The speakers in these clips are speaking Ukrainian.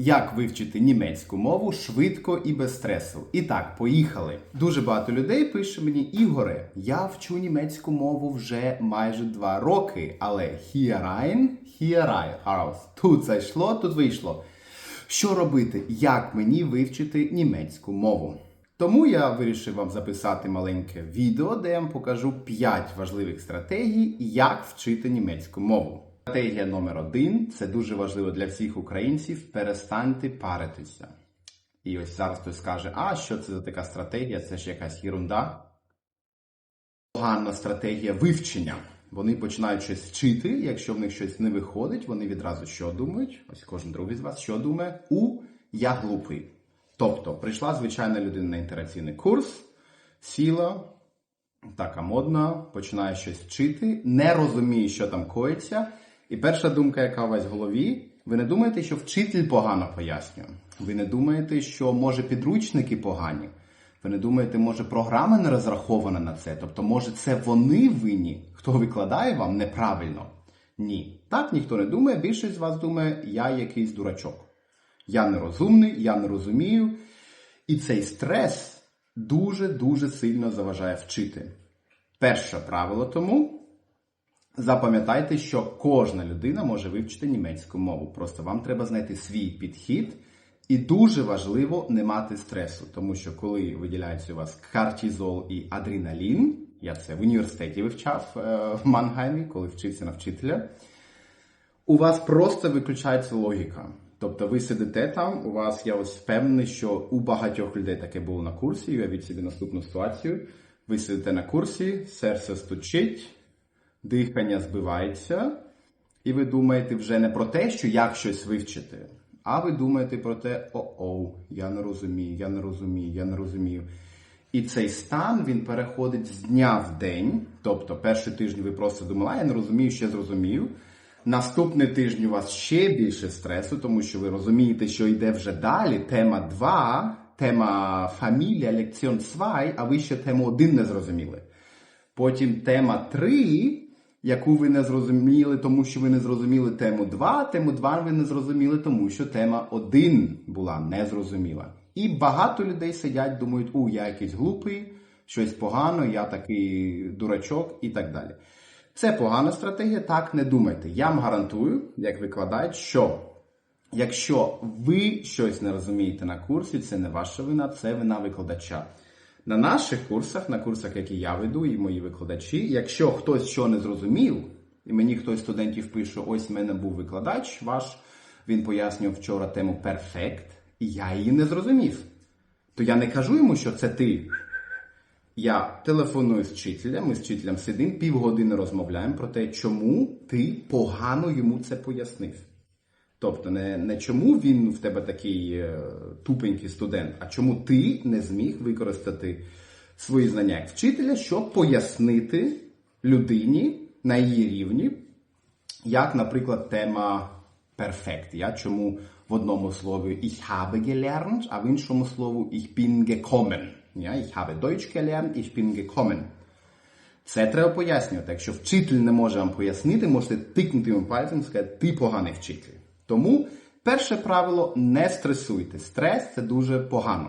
Як вивчити німецьку мову швидко і без стресу? І так, поїхали. Дуже багато людей пише мені: Ігоре, я вчу німецьку мову вже майже два роки, але hier rein, hier. Тут зайшло, тут вийшло. Що робити? Як мені вивчити німецьку мову? Тому я вирішив вам записати маленьке відео, де я вам покажу 5 важливих стратегій, як вчити німецьку мову. Стратегія номер один це дуже важливо для всіх українців. Перестаньте паритися. І ось зараз хтось скаже, а що це за така стратегія? Це ж якась ерунда. Погана стратегія вивчення. Вони починають щось вчити. Якщо в них щось не виходить, вони відразу що думають? Ось кожен другий з вас що думає? У я глупий. Тобто, прийшла звичайна людина на інтераційний курс, сіла, така модна, починає щось вчити, не розуміє, що там коїться. І перша думка, яка у вас в голові, ви не думаєте, що вчитель погано пояснює. Ви не думаєте, що може підручники погані. Ви не думаєте, може програма не розрахована на це? Тобто, може, це вони винні, хто викладає вам неправильно? Ні. Так ніхто не думає. Більшість з вас думає, я якийсь дурачок. Я нерозумний, я не розумію. І цей стрес дуже-дуже сильно заважає вчити. Перше правило тому запам'ятайте, що кожна людина може вивчити німецьку мову. Просто вам треба знайти свій підхід. І дуже важливо не мати стресу, тому що коли виділяється у вас кортизол і адреналін, я це в університеті вивчав е, в Мангаймі, коли вчився на вчителя, у вас просто виключається логіка. Тобто ви сидите там, у вас я ось впевнений, що у багатьох людей таке було на курсі. Уявіть собі наступну ситуацію. Ви сидите на курсі, серце стучить, дихання збивається, і ви думаєте вже не про те, що як щось вивчити, а ви думаєте про те, о-оу, я не розумію, я не розумію, я не розумію. І цей стан він переходить з дня в день. Тобто, перший тиждень ви просто думали, я не розумію, ще зрозумів. Наступний тиждень у вас ще більше стресу, тому що ви розумієте, що йде вже далі. Тема 2, тема фамілія, лекціон 2, а ви ще тему 1 не зрозуміли. Потім тема 3, яку ви не зрозуміли, тому що ви не зрозуміли тему 2, тему 2 ви не зрозуміли, тому що тема 1 була незрозуміла. І багато людей сидять, думають, у, я якийсь глупий, щось погано, я такий дурачок і так далі. Це погана стратегія, так не думайте. Я вам гарантую, як викладач, що якщо ви щось не розумієте на курсі, це не ваша вина, це вина викладача. На наших курсах, на курсах, які я веду, і мої викладачі, якщо хтось що не зрозумів, і мені хтось студентів пише, ось в мене був викладач ваш, він пояснював вчора тему перфект, і я її не зрозумів. То я не кажу йому, що це ти. Я телефоную з вчителем, ми з вчителем сидимо, півгодини розмовляємо про те, чому ти погано йому це пояснив. Тобто, не, не чому він в тебе такий е, тупенький студент, а чому ти не зміг використати свої знання як вчителя, щоб пояснити людині на її рівні, як, наприклад, тема перфект. Я чому в одному слові ich habe gelernt, а в іншому слову ich bin gekommen. Ja, ich habe Deutsch gelernt, ich bin gekommen. Це треба пояснювати. Якщо вчитель не може вам пояснити, можете тикнути йому пальцем і сказати, ти поганий вчитель. Тому перше правило не стресуйте. Стрес це дуже погано.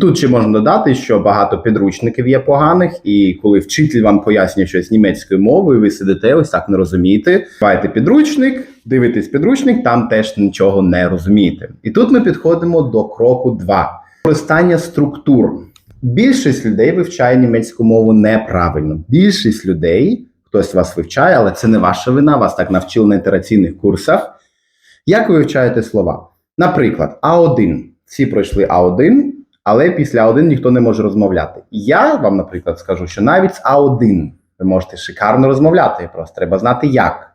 Тут ще можна додати, що багато підручників є поганих, і коли вчитель вам пояснює щось німецькою мовою, ви сидите, ось так не розумієте. Маєте підручник, дивитесь підручник, там теж нічого не розумієте. І тут ми підходимо до кроку 2. Використання структур. Більшість людей вивчає німецьку мову неправильно. Більшість людей, хтось вас вивчає, але це не ваша вина, вас так навчили на інтераційних курсах. Як ви вивчаєте слова? Наприклад, А1. Всі пройшли А1, але після А1 ніхто не може розмовляти. Я вам, наприклад, скажу, що навіть з А1 ви можете шикарно розмовляти, просто треба знати як.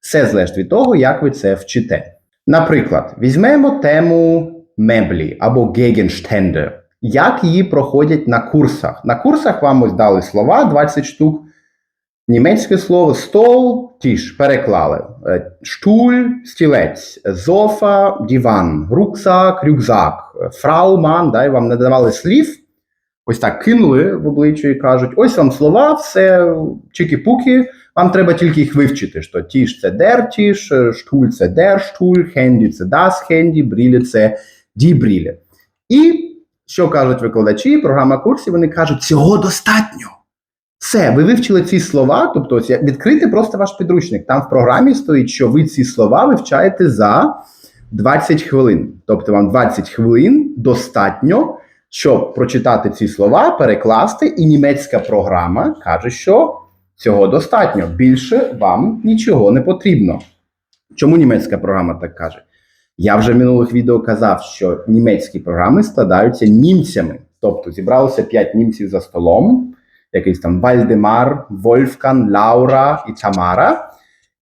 Все залежить від того, як ви це вчите. Наприклад, візьмемо тему меблі або Gegenstände. Як її проходять на курсах? На курсах вам ось дали слова 20 штук. Німецьке слово стол, тіш, переклали. Е, Штуль, стілець, зофа, диван, рюкзак, рюкзак, фрауман, да, і вам не давали слів. Ось так кинули в обличчя і кажуть: ось вам слова, все чики-пуки, Вам треба тільки їх вивчити, що тіш це der тіш, штуль це der штуль, хенді це das хенді, брілі це die брілі. І що кажуть викладачі, програма курсів, вони кажуть, цього достатньо. Все, ви вивчили ці слова, тобто відкрити просто ваш підручник. Там в програмі стоїть, що ви ці слова вивчаєте за 20 хвилин. Тобто вам 20 хвилин достатньо, щоб прочитати ці слова, перекласти, і німецька програма каже, що цього достатньо. Більше вам нічого не потрібно. Чому німецька програма так каже? Я вже в минулих відео казав, що німецькі програми складаються німцями. Тобто зібралося 5 німців за столом, якийсь там Вальдемар, Вольфкан, Лаура і Тамара.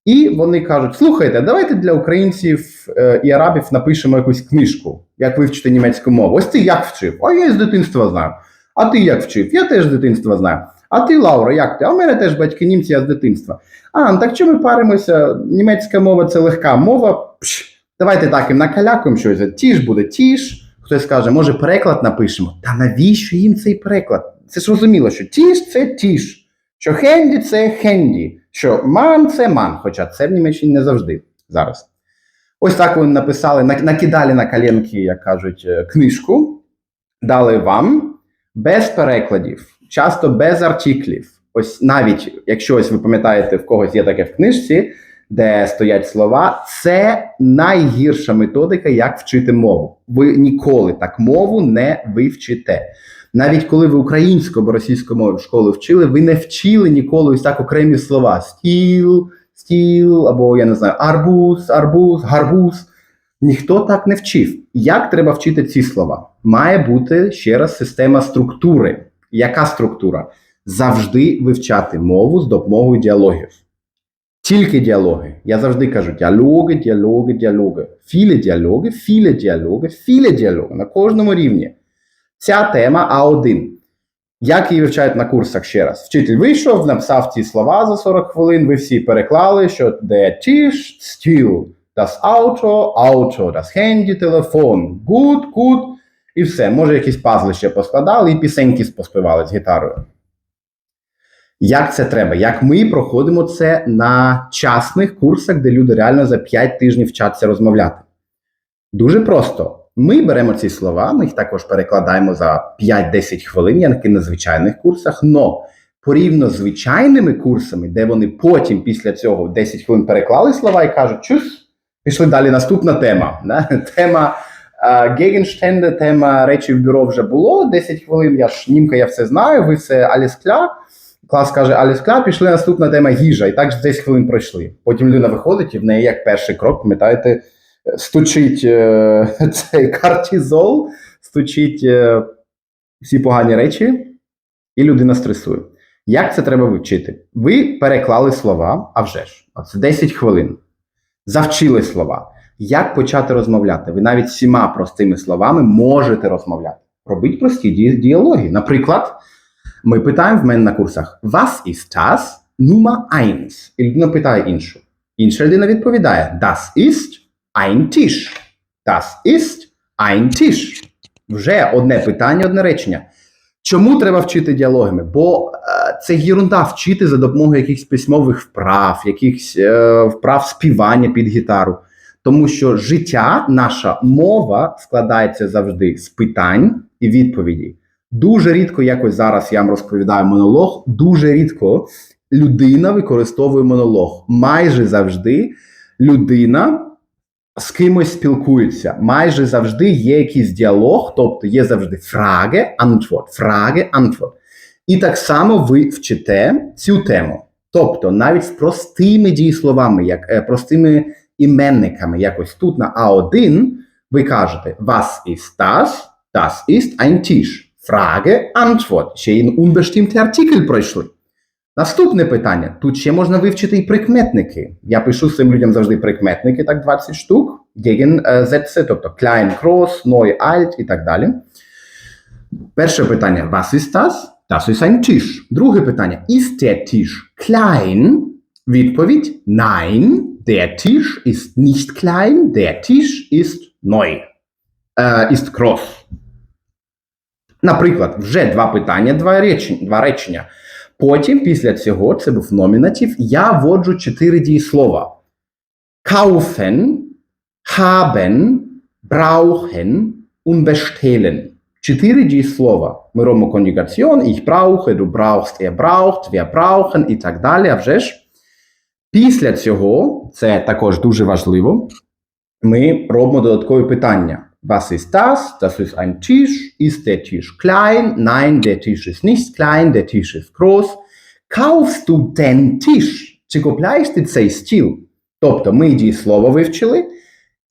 І вони кажуть: слухайте, давайте для українців е, і арабів напишемо якусь книжку, як вивчити німецьку мову. Ось ти як вчив? А я з дитинства знаю. А ти як вчив? Я теж з дитинства знаю. А ти, Лаура, як ти? А в мене теж батьки німці, я з дитинства. А, ну так чому ми паримося? Німецька мова це легка мова. Пш, давайте так їм накалякуємо щось. Тіж буде тіж. Хтось скаже, може, переклад напишемо. Та навіщо їм цей переклад? Це ж розуміло, що тіж це тіж, що хенді це хенді, що ман це ман, хоча це в Німеччині не завжди зараз. Ось так вони написали, накидали на коленки, як кажуть, е, книжку, дали вам без перекладів, часто без артиклів. Ось навіть якщо ось ви пам'ятаєте, в когось є таке в книжці, де стоять слова, це найгірша методика, як вчити мову. Ви ніколи так мову не вивчите. Навіть коли ви українську або російську мову в школі вчили, ви не вчили ніколи ось так окремі слова: стіл, стіл, або я не знаю, арбуз, арбуз, гарбуз. Ніхто так не вчив. Як треба вчити ці слова? Має бути ще раз система структури. Яка структура? Завжди вивчати мову з допомогою діалогів. Тільки діалоги. Я завжди кажу: діалоги, діалоги, діалоги. Філі діалоги, філі діалоги, філі діалоги на кожному рівні. Ця тема А1. Як її вивчають на курсах ще раз? Вчитель вийшов, написав ці слова за 40 хвилин, ви всі переклали, що де тіш, стіл, das Auto, Auto, das Handy, телефон, good, good, і все. Може, якісь пазли ще поскладали і пісеньки поспівали з гітарою. Як це треба? Як ми проходимо це на частних курсах, де люди реально за 5 тижнів вчаться розмовляти? Дуже просто. Ми беремо ці слова, ми їх також перекладаємо за 5-10 хвилин, як і на звичайних курсах. Но порівняно з звичайними курсами, де вони потім після цього 10 хвилин переклали слова і кажуть, чус, пішли далі. Наступна тема. Тема Гегенштенде, тема речі в бюро вже було 10 хвилин. Я ж німка, я все знаю, ви все аліскля. Клас каже аліскля, пішли наступна тема їжа. І так ж 10 хвилин пройшли. Потім людина виходить, і в неї як перший крок, пам'ятаєте, стучить е, цей кортизол, стучить е, всі погані речі, і людина стресує. Як це треба вивчити? Ви переклали слова, а вже ж, оце 10 хвилин. Завчили слова. Як почати розмовляти? Ви навіть всіма простими словами можете розмовляти. Робіть прості ді- діалоги. Наприклад, ми питаємо в мене на курсах: Was ist das Nummer 1? І людина питає іншу. Інша людина відповідає: Das ist ein Tisch. Das ist ein Tisch. Вже одне питання, одне речення. Чому треба вчити діалогами? Бо е, це єрунда вчити за допомогою якихось письмових вправ, якихось е, вправ співання під гітару. Тому що життя, наша мова складається завжди з питань і відповідей. Дуже рідко, якось зараз я вам розповідаю монолог, дуже рідко людина використовує монолог. Майже завжди людина з кимось спілкується. Майже завжди є якийсь діалог, тобто є завжди фраге, антвort, фраге, антвort. І так само ви вчите цю тему. Тобто, навіть з простими дієсловами, як е, простими іменниками, якось тут на А1, ви кажете Was ist das? Das ist ein Tisch. Frage, Antwort. Ще й unbestimmte артикль пройшли. Наступне питання. Тут ще можна вивчити і прикметники. Я пишу своїм людям завжди прикметники, так 20 штук. Gegensätze, тобто klein, groß, neu, alt і так далі. Перше питання: Was ist das? Das ist ein Tisch. Друге питання: Ist der Tisch klein? Відповідь: Nein, der Tisch ist nicht klein, der Tisch ist neu. Äh, ist groß. Наприклад, вже два питання, два речення. Два речення. Потім, після цього, це був номінатив, я вводжу чотири дієслова: kaufen, haben, brauchen und bestellen. Чотири дієслова. Ми робимо конjugaціон, ich brauche, du brauchst, er braucht, wir brauchen і так далі. А вже ж. Після цього, це також дуже важливо, ми робимо додаткові питання. Was ist das? Das ist ein Tisch. Ist der Tisch klein? Nein, der Tisch ist nicht klein, der Tisch ist groß. Kaufst du den Tisch? Чи купляєш ти цей стіл? Тобто ми дієслово вивчили,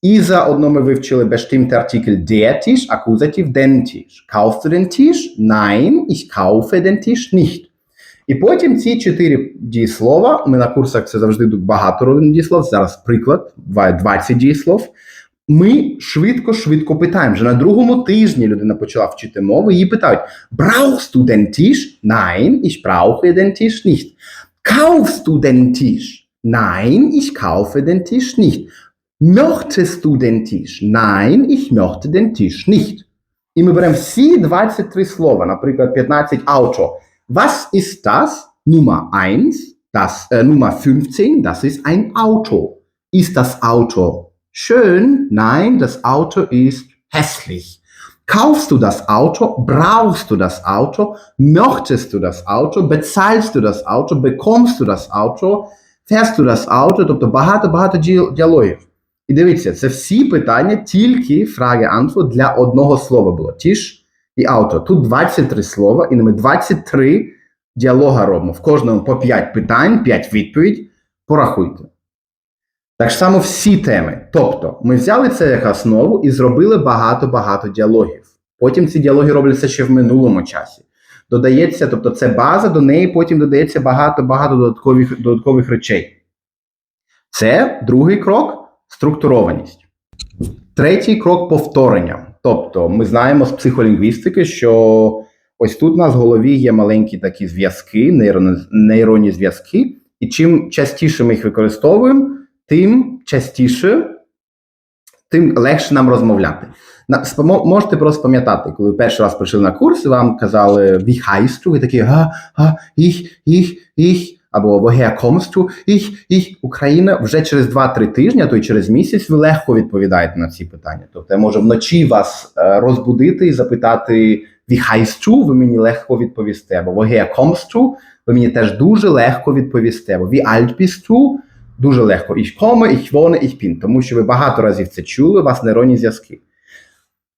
і заодно ми вивчили bestimmte Artikel der Tisch, акузатив den Tisch. Kaufst du den Tisch? Nein, ich kaufe den Tisch nicht. І потім ці чотири дієслова, ми на курсах це завжди багато робимо дієслов, зараз приклад, 20 дієслов. Ми швидко-швидко питаємо. Вже на другому тижні людина почала вчити мову, її питають: Brauchst du den Tisch? Nein, ich brauche den Tisch nicht. Kaufst du den Tisch? Nein, ich kaufe den Tisch nicht. Möchtest du den Tisch? Nein, ich möchte den Tisch nicht. І ми беремо всі 23 слова, наприклад, 15 Auto. Was ist das? Nummer 1, das, äh, Nummer 15, das ist ein Auto. Ist das Auto schön? Nein, das Auto ist hässlich. Kaufst du das Auto? Brauchst du das Auto? Möchtest du das Auto? Bezahlst du das Auto? Bekommst du das Auto? Du das Auto? Тобто багато-багато діалогів. І дивіться, це всі питання тільки фраги-антвор для одного слова було. Тіж і ауто. Тут 23 слова, і ми 23 діалога робимо. В кожному по 5 питань, 5 відповідь. Порахуйте. Так само всі теми. Тобто, ми взяли це як основу і зробили багато-багато діалогів. Потім ці діалоги робляться ще в минулому часі. Додається, тобто це база, до неї потім додається багато-багато додаткових, додаткових речей. Це другий крок структурованість. Третій крок повторення. Тобто, ми знаємо з психолінгвістики, що ось тут у нас в голові є маленькі такі зв'язки, нейронні, зв'язки, і чим частіше ми їх використовуємо, тим частіше, тим легше нам розмовляти. На, можете просто пам'ятати, коли перший раз прийшли на курс, вам казали «Wie heißt du?» ви такі «Га, га, ich, ich, ich», або «Woher kommst du?» Україна. Вже через 2-3 тижні, а то й через місяць ви легко відповідаєте на ці питання. Тобто я можу вночі вас е, розбудити і запитати «Wie heißt du?» ви мені легко відповісти, або «Woher kommst du?» ви мені теж дуже легко відповісти, або «Wie alt bist du?» Дуже легко. Ich komme, ich wohne, ich bin.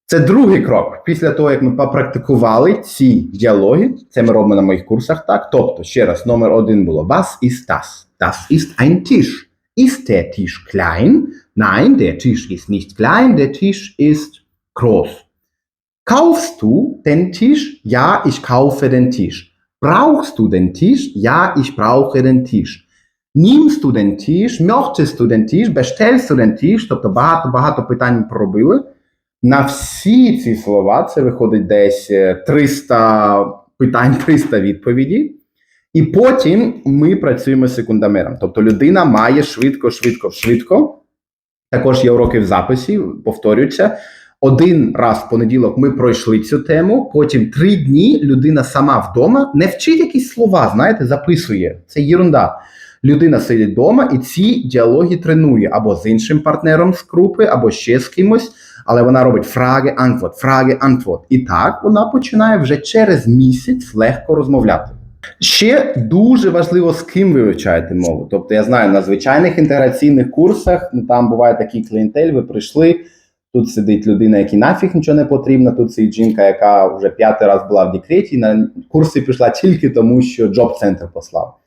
Це вас другий крок. Після того, як ми попрактикували ці діалоги, це ми робимо на моїх курсах, так? Тобто, ще раз, номер один було Was ist das? Das ist ein Tisch. Ist der Tisch klein? Nein, der Tisch ist nicht klein, der Tisch ist groß. Kaufst du den Tisch? Ja, ich kaufe den Tisch. Brauchst du den Tisch? Ja, ich brauche den Tisch. Den Tisch? Bestellst du den Tisch? Тобто багато-багато питань проробили. На всі ці слова це виходить десь е, 300 питань, 300 відповідей. І потім ми працюємо з секундомером. Тобто людина має швидко, швидко, швидко. Також є уроки в записі, повторюються. Один раз в понеділок ми пройшли цю тему. Потім три дні людина сама вдома не вчить якісь слова, знаєте, записує. Це єрунда. Людина сидить вдома і ці діалоги тренує або з іншим партнером з групи, або ще з кимось. Але вона робить фраги, антвот, фраги, антвот. І так вона починає вже через місяць легко розмовляти. Ще дуже важливо, з ким ви вивчаєте мову. Тобто, я знаю, на звичайних інтеграційних курсах ну там буває такий клієнтель, ви прийшли. Тут сидить людина, якій нафіг нічого не потрібно. Тут сидить жінка, яка вже п'ятий раз була в декреті, на курси прийшла тільки тому, що джоб центр послав.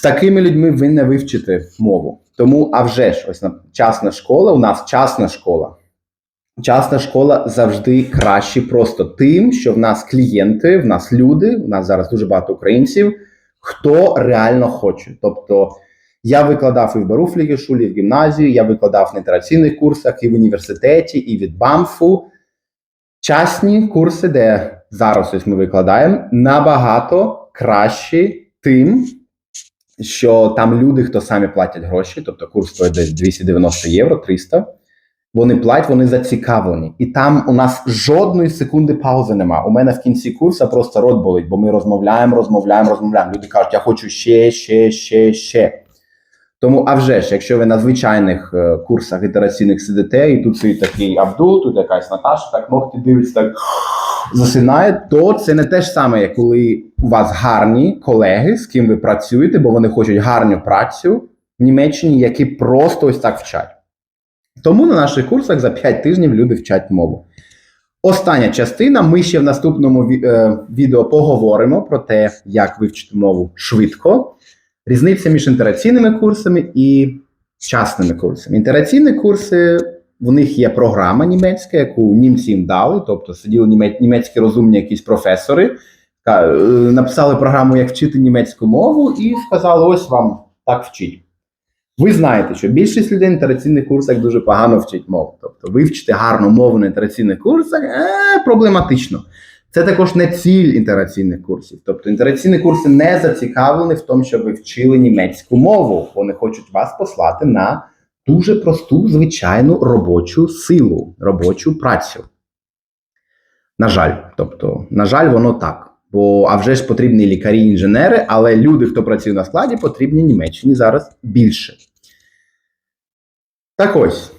З такими людьми ви не вивчите мову. Тому, а вже ж, ось на частна школа, у нас частна школа. Частна школа завжди краще просто тим, що в нас клієнти, в нас люди, у нас зараз дуже багато українців, хто реально хоче. Тобто я викладав і в Баруфлігі шулі, і в гімназії, я викладав на інтераційних курсах і в університеті, і від БАМФу. Частні курси, де зараз ось ми викладаємо, набагато кращі тим, що там люди, хто самі платять гроші, тобто курс стоїть десь 290 євро, 300. Вони платять, вони зацікавлені. І там у нас жодної секунди паузи нема. У мене в кінці курсу просто рот болить, бо ми розмовляємо, розмовляємо, розмовляємо. Люди кажуть, я хочу ще, ще, ще, ще. Тому, а вже ж, якщо ви на звичайних е, курсах ітераційних сидите, і тут сидить такий Абдул, тут якась Наташа, так ногті дивиться, так засинає, то це не те ж саме, як коли у вас гарні колеги, з ким ви працюєте, бо вони хочуть гарну працю в Німеччині, які просто ось так вчать. Тому на наших курсах за 5 тижнів люди вчать мову. Остання частина. Ми ще в наступному е, відео поговоримо про те, як вивчити мову швидко. Різниця між інтераційними курсами і частними курсами. Інтераційні курси, в них є програма німецька, яку німці їм дали, тобто сиділи німецькі розумні якісь професори, е, написали програму, як вчити німецьку мову, і сказали: ось вам так вчіть. Ви знаєте, що більшість людей на інтераційних курсах дуже погано вчить мову. Тобто вивчити гарну мову на інтераційних курсах е, проблематично. Це також не ціль інтераційних курсів. Тобто інтераційні курси не зацікавлені в тому, щоб ви вчили німецьку мову. Вони хочуть вас послати на дуже просту, звичайну робочу силу, робочу працю. На жаль, тобто, на жаль, воно так. Бо а вже ж потрібні лікарі, інженери, але люди, хто працює на складі, потрібні Німеччині зараз більше. Так ось.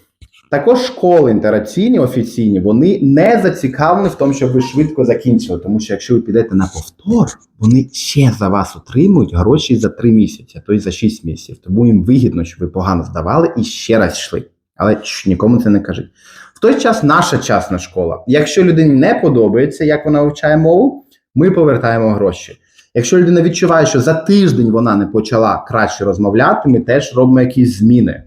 Також школи інтераційні, офіційні, вони не зацікавлені в тому, щоб ви швидко закінчили. Тому що якщо ви підете на повтор, вони ще за вас отримують гроші за 3 місяці, то й за 6 місяців. Тому їм вигідно, щоб ви погано здавали і ще раз йшли. Але чш, нікому це не кажіть. В той час наша частна школа. Якщо людині не подобається, як вона вивчає мову, ми повертаємо гроші. Якщо людина відчуває, що за тиждень вона не почала краще розмовляти, ми теж робимо якісь зміни.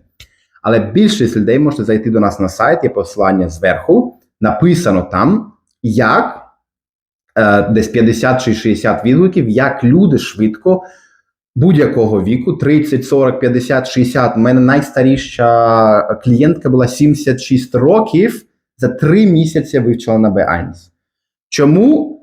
Але більшість людей можете зайти до нас на сайт, є посилання зверху. Написано там, як е, десь 50 чи 60 відгуків, як люди швидко будь-якого віку 30, 40, 50, 60. У мене найстаріша клієнтка була 76 років. За 3 місяці вивчила на B1. Чому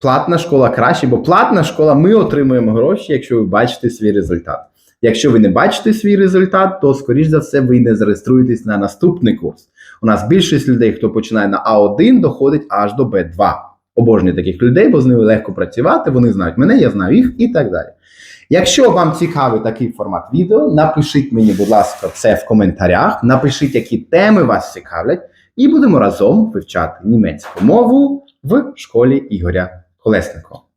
платна школа краще? Бо платна школа ми отримуємо гроші, якщо ви бачите свій результат. Якщо ви не бачите свій результат, то скоріш за все ви не зареєструєтесь на наступний курс. У нас більшість людей, хто починає на А1, доходить аж до Б2. Обожнюю таких людей, бо з ними легко працювати, вони знають мене, я знаю їх і так далі. Якщо вам цікавий такий формат відео, напишіть мені, будь ласка, це в коментарях. Напишіть, які теми вас цікавлять, і будемо разом вивчати німецьку мову в школі Ігоря Колесника.